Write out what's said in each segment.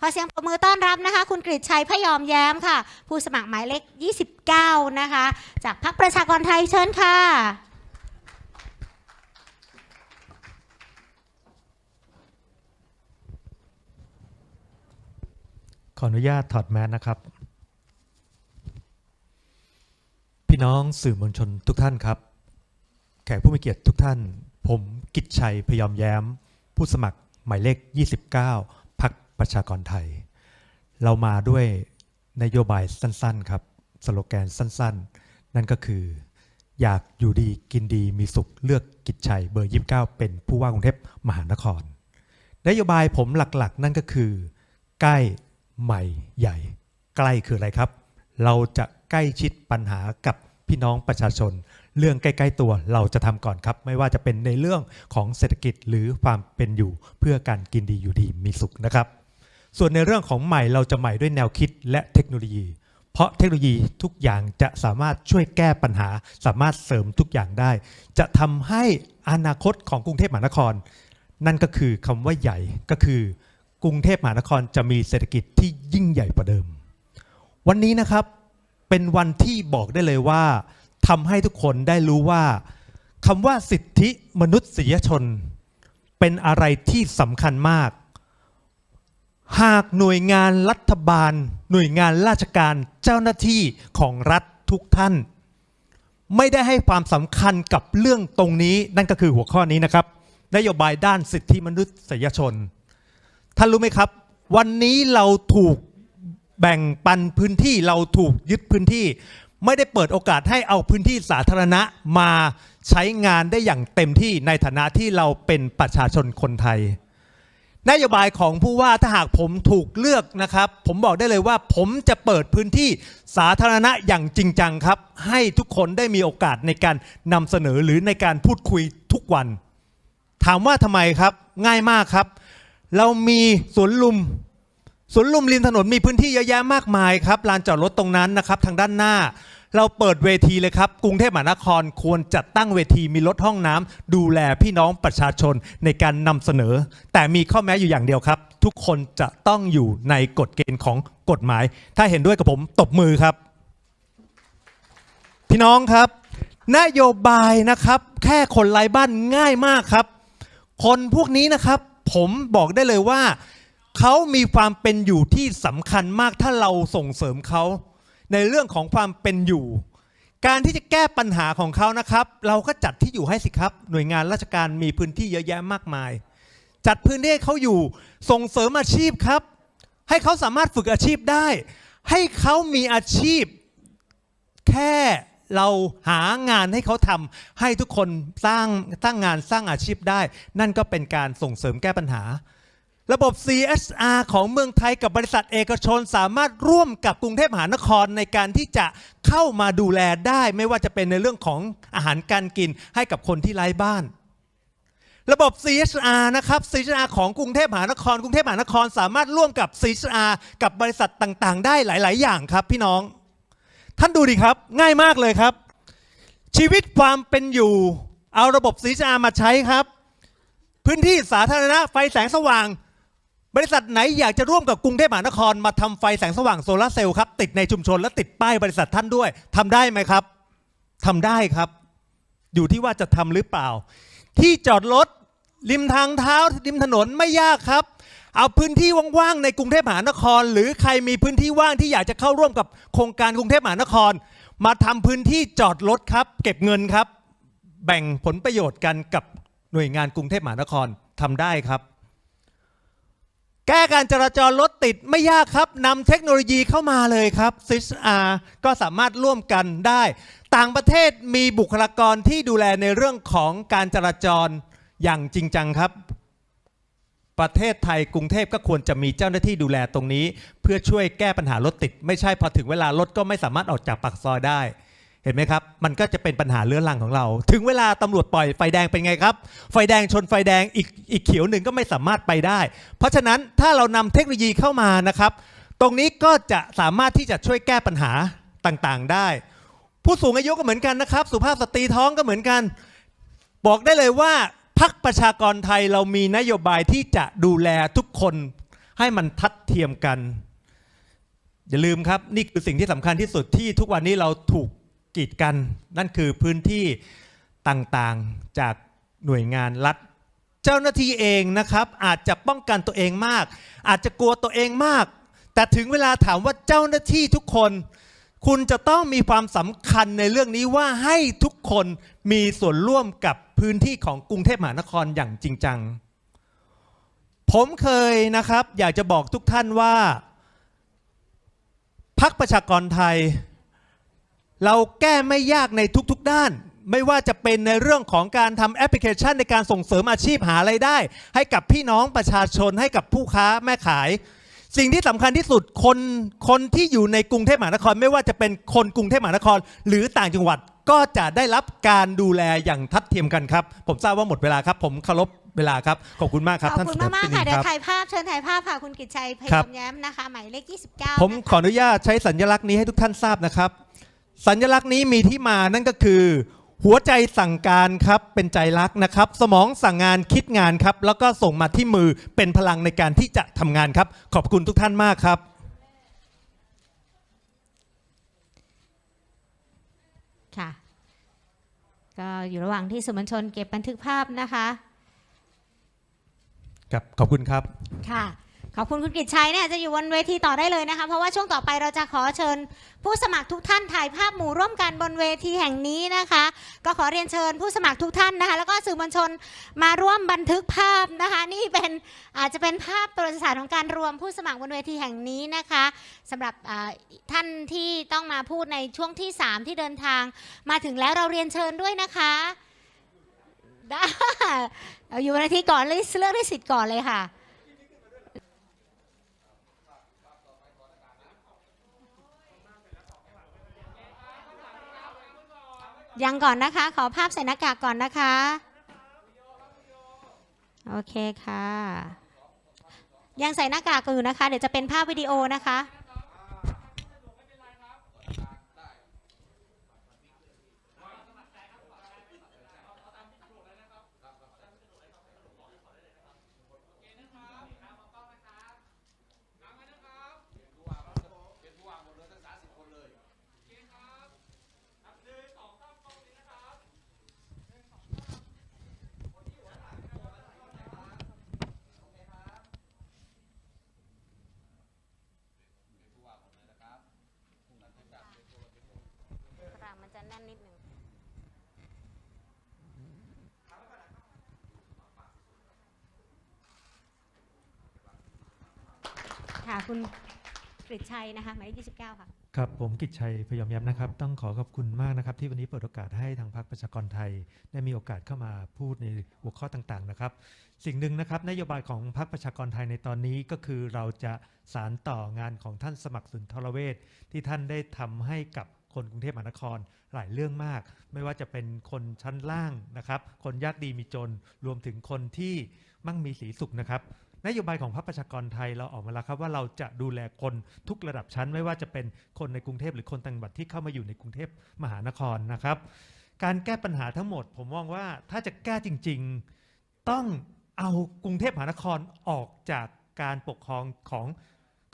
ขอเสียงปรบมือต้อนรับนะคะ คุณกฤษชัยพยอมแย้มค่ะ ผู้สมัครหมายเลข 29 นะคะ จากพรรคประชากรไทยเชิญค่ะ ขออนุญาตถอดแมสนะครับ พี่น้องสื่อมวลชนทุกท่านครับ แขกผู้มีเกียรติทุกท่าน ผมกิจชัยพยอมแย้ม ผู้สมัครหมายเลข 29พัก ประชากรไทย เรามาด้วยนโยบายสั้นๆครับ สโลแกนสั้นๆ นั่นก็คือ อยากอยู่ดีกินดีมีสุขเลือกกิจชัยเบอร์ 29 เป็นผู้ว่ากรุงเทพมหานคร นโยบายผมหลักๆ นั่นก็คือ ใกล้ใหม่ใหญ่ ใกล้คืออะไรครับ เราจะใกล้ชิดปัญหากับพี่น้องประชาชน เรื่องใกล้ๆตัวเราจะทำก่อนครับ ไม่ว่าจะเป็นในเรื่องของเศรษฐกิจหรือความเป็นอยู่เพื่อการกินดีอยู่ดีมีสุขนะครับ ส่วนในเรื่องของใหม่เราจะใหม่ด้วยแนวคิดและเทคโนโลยี เพราะเทคโนโลยีทุกอย่างจะสามารถช่วยแก้ปัญหา สามารถเสริมทุกอย่างได้ จะทำให้อนาคตของกรุงเทพมหานคร นั่นก็คือคำว่าใหญ่ก็คือกรุงเทพมหานครจะมีเศรษฐกิจที่ยิ่งใหญ่กว่าเดิม วันนี้นะครับเป็นวันที่บอกได้เลยว่าทำให้ทุกคนได้รู้ว่าคำว่าสิทธิมนุษยชน เป็นอะไรที่สำคัญมาก หากหน่วยงานรัฐบาล หน่วยงานราชการเจ้าหน้าที่ของรัฐทุกท่าน ไม่ได้ให้ความสำคัญกับเรื่องตรงนี้นั่นก็คือหัวข้อนี้นะครับ นโยบายด้านสิทธิมนุษยชน ท่านรู้ไหมครับ วันนี้เราถูกแบ่งปันพื้นที่เราถูกยึดพื้นที่ ไม่ได้เปิดโอกาสให้เอาพื้นที่สาธารณะมาใช้งานได้อย่างเต็มที่ในฐานะที่เราเป็นประชาชนคนไทย นโยบายของผู้ว่าถ้าหากผมถูกเลือกนะครับ ผมบอกได้เลยว่าผมจะเปิดพื้นที่สาธารณะอย่างจริงจังครับ ให้ทุกคนได้มีโอกาสในการนำเสนอหรือในการพูดคุยทุกวัน ถามว่าทำไมครับง่ายมากครับ เรามีสวนลุมสวนลุมริมถนนมีพื้นที่เยอะแยะมากมายครับลานจอดรถตรงนั้นนะครับ ทางด้านหน้า เราเปิดเวทีเลยครับ กรุงเทพมหานครควรจัดตั้งเวทีมีรถห้องน้ำดูแลพี่น้องประชาชนในการนำเสนอ แต่มีข้อแม้อยู่อย่างเดียวครับ ทุกคนจะต้องอยู่ในกฎเกณฑ์ของกฎหมาย ถ้าเห็นด้วยกับผมตบมือครับ พี่น้องครับ นโยบายนะครับ แค่คนไร้บ้านง่ายมากครับ คนพวกนี้นะครับ ผมบอกได้เลยว่าเขามีความเป็นอยู่ที่สำคัญมากถ้าเราส่งเสริมเขา ในเรื่องของความเป็นอยู่ การที่จะแก้ปัญหาของเขานะครับ เราก็จัดที่อยู่ให้สิครับ หน่วยงานราชการมีพื้นที่เยอะแยะมากมาย จัดพื้นที่ให้เขาอยู่ส่งเสริมอาชีพครับ ให้เขาสามารถฝึกอาชีพได้ ให้เขามีอาชีพ แค่เราหางานให้เขาทำให้ทุกคนสร้างสร้างงานสร้างอาชีพได้ นั่นก็เป็นการส่งเสริมแก้ปัญหา ระบบ CSR ของเมืองไทยกับบริษัทเอกชน สามารถร่วมกับกรุงเทพมหานครในการที่จะเข้ามาดูแลได้ไม่ว่าจะเป็นในเรื่องของอาหารการกินให้กับคนที่ไร้บ้าน ระบบ CSR นะครับ CSR ของกรุงเทพมหานคร กรุงเทพมหานคร สามารถร่วมกับ CSR กับบริษัทต่างๆ ได้หลาย ๆ อย่างครับพี่น้อง ท่านดูดิครับง่ายมากเลยครับ ชีวิตความเป็นอยู่ เอาระบบ CSR มาใช้ครับ พื้นที่สาธารณะไฟแสงสว่าง บริษัทไหนอยากจะร่วมกับกรุงเทพมหานครมาทำไฟแสงสว่างโซลาร์เซลล์ครับติดในชุมชนและติดป้ายบริษัทท่านด้วยทำได้ไหมครับทำได้ครับ อยู่ที่ว่าจะทำหรือเปล่า ที่จอดรถริมทางเท้าริมถนนไม่ยากครับ เอาพื้นที่ว่างๆในกรุงเทพมหานคร หรือใครมีพื้นที่ว่างที่อยากจะเข้าร่วมกับโครงการกรุงเทพมหานคร มาทำพื้นที่จอดรถครับ เก็บเงินครับ แบ่งผลประโยชน์กันกับหน่วยงานกรุงเทพมหานครทำได้ครับ แก้การจราจรรถติดไม่ยากครับนำเทคโนโลยีเข้ามาเลยครับ CSR ก็สามารถร่วมกันได้ ต่างประเทศมีบุคลากรที่ดูแลในเรื่องของการจราจรอย่างจริงจังครับ ประเทศไทยกรุงเทพก็ควรจะมีเจ้าหน้าที่ดูแลตรงนี้ เพื่อช่วยแก้ปัญหารถติด ไม่ใช่พอถึงเวลารถก็ไม่สามารถออกจากปากซอยได้ เห็นไหมครับ มันก็จะเป็นปัญหาเรื้อรังของเรา ถึงเวลาตำรวจปล่อยไฟแดงเป็นไงครับ ไฟแดงชนไฟแดงอีกอีกเขียวหนึ่งก็ไม่สามารถไปได้ เพราะฉะนั้นถ้าเรานำเทคโนโลยีเข้ามานะครับ ตรงนี้ก็จะสามารถที่จะช่วยแก้ปัญหาต่างๆ ได้ ผู้สูงอายุก็เหมือนกันนะครับ สุภาพสตรีท้องก็เหมือนกัน บอกได้เลยว่าพักประชากรไทยเรามีนโยบายที่จะดูแลทุกคนให้มันทัดเทียมกัน อย่าลืมครับ นี่คือสิ่งที่สำคัญที่สุดที่ทุกวันนี้เราถูก กีดกัน นั่นคือพื้นที่ต่างๆจากหน่วยงานรัฐ เจ้าหน้าที่เองนะครับอาจจะป้องกันตัวเองมาก อาจจะกลัวตัวเองมาก แต่ถึงเวลาถามว่าเจ้าหน้าที่ทุกคน คุณจะต้องมีความสำคัญในเรื่องนี้ว่าให้ทุกคนมีส่วนร่วมกับพื้นที่ของกรุงเทพมหานครอย่างจริงจัง ผมเคยนะครับ อยากจะบอกทุกท่านว่าพักประชากรไทย เราแก้ไม่ยากในทุกๆด้าน ไม่ว่าจะเป็นในเรื่องของการทำแอปพลิเคชันในการส่งเสริมอาชีพหาไรายได้ ให้กับพี่น้องประชาชนให้กับผู้ค้าแม่ขาย สิ่งที่สำคัญที่สุดคนคนที่อยู่ในกรุงเทพมหานคร ไม่ว่าจะเป็นคนกรุงเทพมหานคร หรือต่างจังหวัดก็จะได้รับการดูแลอย่างทัดเทียมกันครับ ผมทราบว่าหมดเวลาครับ ผมเคารพเวลาครับ ขอบคุณมากครับขอบท่านคุณศิลมากปินๆค่ะเดี๋ยควรับถ่ายภาพเชิญถ่ายภาพค่ะคุณกิตชัยพครัยาบมแย้มนะคะหมายเลข 29 ผมขออนุญาตใช้สัญลักษณ์นี้ให้ทุกท่านทราบนะครับ สัญลักษณ์นี้มีที่มานั่นก็คือ หัวใจสั่งการครับเป็นใจรักนะครับ สมองสั่งงานคิดงานครับ แล้วก็ส่งมาที่มือเป็นพลังในการที่จะทำงานครับ ขอบคุณทุกท่านมากครับ ค่ะ ก็อยู่ระหว่างที่สื่อมวลชนเก็บบันทึกภาพนะคะ ครับขอบคุณครับค่ะ ขอบคุณคุณกิตชัยเนี่ยจะอยู่บนเวทีต่อได้เลยนะคะ เพราะว่าช่วงต่อไปเราจะขอเชิญ ผู้สมัครทุกท่านถ่ายภาพหมู่ร่วมกันบนเวทีแห่งนี้นะคะ ก็ขอเรียนเชิญผู้สมัครทุกท่านนะคะ แล้วก็สื่อมวลชนมาร่วมบันทึกภาพนะคะ นี่เป็นอาจจะเป็นภาพประวัติศาสตร์ของการรวมผู้สมัครบนเวทีแห่งนี้นะคะสำหรับท่านที่ต้องมาพูดในช่วงที่ 3 ที่เดินทาง มาถึงแล้วเราเรียนเชิญด้วยนะคะได้อาอยู่บนเวทีก่อนเลยเลือกได้สิทธิ์ก่อนเลยค่ะ ยังก่อนนะคะ ขอภาพใส่หน้ากากก่อนนะคะ โอเคค่ะ ยังใส่หน้ากากอยู่นะคะ เดี๋ยวจะเป็นภาพวิดีโอนะคะ ค่ะ คุณกฤษชัยนะคะหมายเลข29 ค่ะ ครับ ผมกิจชัยพยอมย้ำนะครับ ต้องขอขอบคุณมากนะครับ ที่วันนี้เปิดโอกาสให้ทางพรรคประชากรไทย ได้มีโอกาสเข้ามาพูดในหัวข้อต่างๆนะครับ สิ่งหนึ่งนะครับนโยบายของพรรคประชากรไทยในตอนนี้ก็คือเราจะสารต่องานของท่านสมัครสุนทรเวชที่ท่านได้ทำให้กับคนกรุงเทพมหานครหลายเรื่องมาก ไม่ว่าจะเป็นคนชั้นล่างนะครับ คนยากดีมีจนรวมถึงคนที่มั่งมีสีสุขนะครับ นโยบายของพรรคประชากรไทยเราออกมาแล้วครับว่าเราจะดูแลคนทุกระดับชั้น ไม่ว่าจะเป็นคนในกรุงเทพหรือคนต่างจังหวัดที่เข้ามาอยู่ในกรุงเทพมหานครนะครับ การแก้ปัญหาทั้งหมด ผมมองว่าถ้าจะแก้จริง ๆ ต้องเอากรุงเทพมหานครออกจากการปกครองของ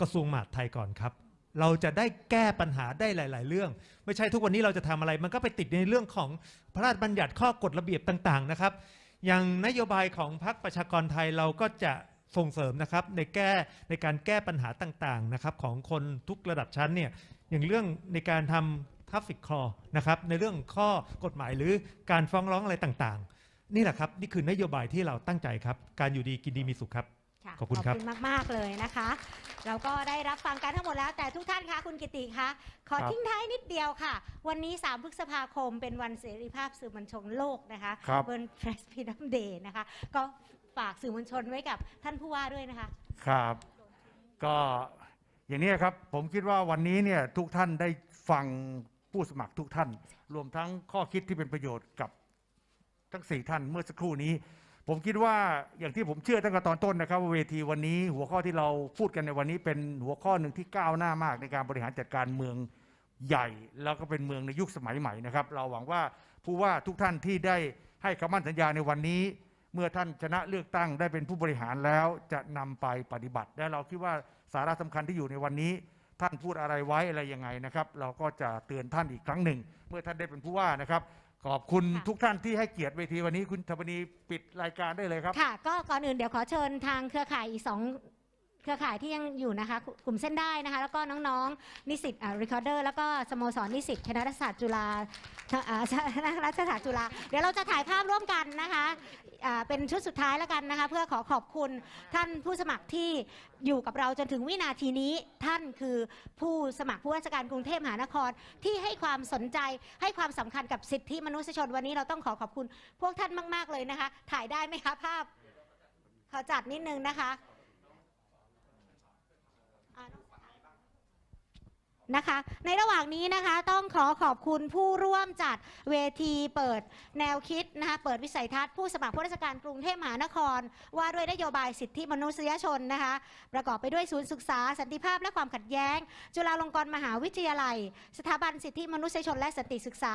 กระทรวงมหาดไทยก่อนครับ เราจะได้แก้ปัญหาได้หลาย ๆ เรื่อง ไม่ใช่ทุกวันนี้เราจะทำอะไร มันก็ไปติดในเรื่องของพระราชบัญญัติข้อกฎระเบียบต่าง ๆ นะครับ อย่างนโยบายของพรรคประชากรไทยเราก็จะ ส่งเสริมนะครับในแก้ในการแก้ปัญหาต่างๆนะครับของคนทุกระดับชั้นเนี่ยอย่างเรื่องในการทำทัฟฟิกคอนะครับในเรื่องข้อกฎหมายหรือการฟ้องร้องอะไรต่างๆ นี่แหละครับ นี่คือนโยบายที่เราตั้งใจครับ การอยู่ดีกินดีมีสุขครับค่ะขอบคุณครับมาก ๆ เลยนะคะ เราก็ได้รับฟังกันทั้งหมดแล้ว แต่ทุกท่านคะคุณกิติคะขอครับทิ้งท้ายนิดเดียวค่ะ วันนี้ 3 พฤษภาคมเป็นวันเสรีภาพสื่อมวลชนโลกนะคะ ครับ เป็น Press Freedom Day นะคะ ก็ ฝากสื่อมวลชนไว้กับท่านผู้ว่าด้วยนะคะ ครับ ก็อย่างนี้ครับ ผมคิดว่าวันนี้เนี่ยทุกท่านได้ฟังผู้สมัครทุกท่าน รวมทั้งข้อคิดที่เป็นประโยชน์กับทั้งสี่ท่านเมื่อสักครู่นี้ ผมคิดว่าอย่างที่ผมเชื่อตั้งแต่ตอนต้นนะครับว่าเวทีวันนี้หัวข้อที่เราพูดกันในวันนี้เป็นหัวข้อหนึ่งที่ก้าวหน้ามากในการบริหารจัดการเมืองใหญ่ แล้วก็เป็นเมืองในยุคสมัยใหม่นะครับ เราหวังว่าผู้ว่าทุกท่านที่ได้ให้คำมั่นสัญญาในวันนี้ เมื่อท่านชนะเลือกตั้งได้เป็นผู้บริหารแล้วจะนำไปปฏิบัติ และเราคิดว่าสาระสำคัญที่อยู่ในวันนี้ ท่านพูดอะไรไว้อะไรยังไงนะครับ เราก็จะเตือนท่านอีกครั้งหนึ่ง เมื่อท่านได้เป็นผู้ว่านะครับขอบคุณค่ะทุกท่านที่ให้เกียรติเวทีวันนี้คุณธรรมนีปิดรายการได้เลยครับ ค่ะ ก็ก่อนอื่นเดี๋ยวขอเชิญทางเครือข่ายอีกสอง เครือข่ายที่ยังอยู่นะคะ กลุ่มเส้นได้นะคะ แล้วก็น้องๆ นิสิตอ่า recorder แล้วก็สโมสรนิสิตคณะรัฐศาสตร์จุฬาอ่าคณะรัฐศาสตร์จุฬาเดี๋ยวเราจะถ่ายภาพร่วมกันนะคะอ่าเป็นชุดสุดท้ายแล้วกันนะคะ เพื่อขอขอบคุณท่านผู้สมัครที่อยู่กับเราจนถึงวินาทีนี้ท่านคือผู้สมัครผู้ว่าราชการกรุงเทพมหานครที่ให้ความสนใจให้ความสำคัญกับสิทธิมนุษยชนวันนี้เราต้องขอขอบคุณพวกท่านมาก ๆเลยนะคะ ถ่ายได้ไหมคะภาพขอจัดนิดนึงนะคะอ่า นะคะ ในระหว่างนี้นะคะต้องขอขอบคุณผู้ร่วมจัดเวทีเปิดแนวคิดนะคะเปิดวิสัยทัศน์ผู้สมัครผู้ราชการกรุงเทพมหานคร ว่าด้วยนโยบายสิทธิมนุษยชนนะคะประกอบไปด้วยศูนย์ศึกษา สันติภาพและความขัดแย้ง จุฬาลงกรณ์มหาวิทยาลัย สถาบันสิทธิมนุษยชน และสันติศึกษา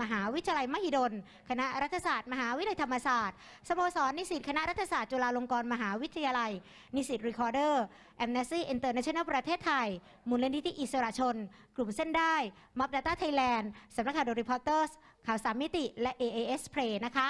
มหาวิทยาลัยมหิดล คณะรัฐศาสตร์ มหาวิทยาลัยธรรมศาสตร์สโมสรนิสิตคณะรัฐศาสตร์จุฬาลงกรณ์มหาวิทยาลัย นิสิตรีคอร์เดอร์แอมเนสซี่อินเตอร์เนชั่นแนลประเทศไทยมูลนิธิอิสระชนกลุ่มเส้นได้ม็อบดัตต้าไทยแลนด์สำนักข่าวโดริพอร์เตอร์สข่าวสามมิติ และ AAS Play นะคะ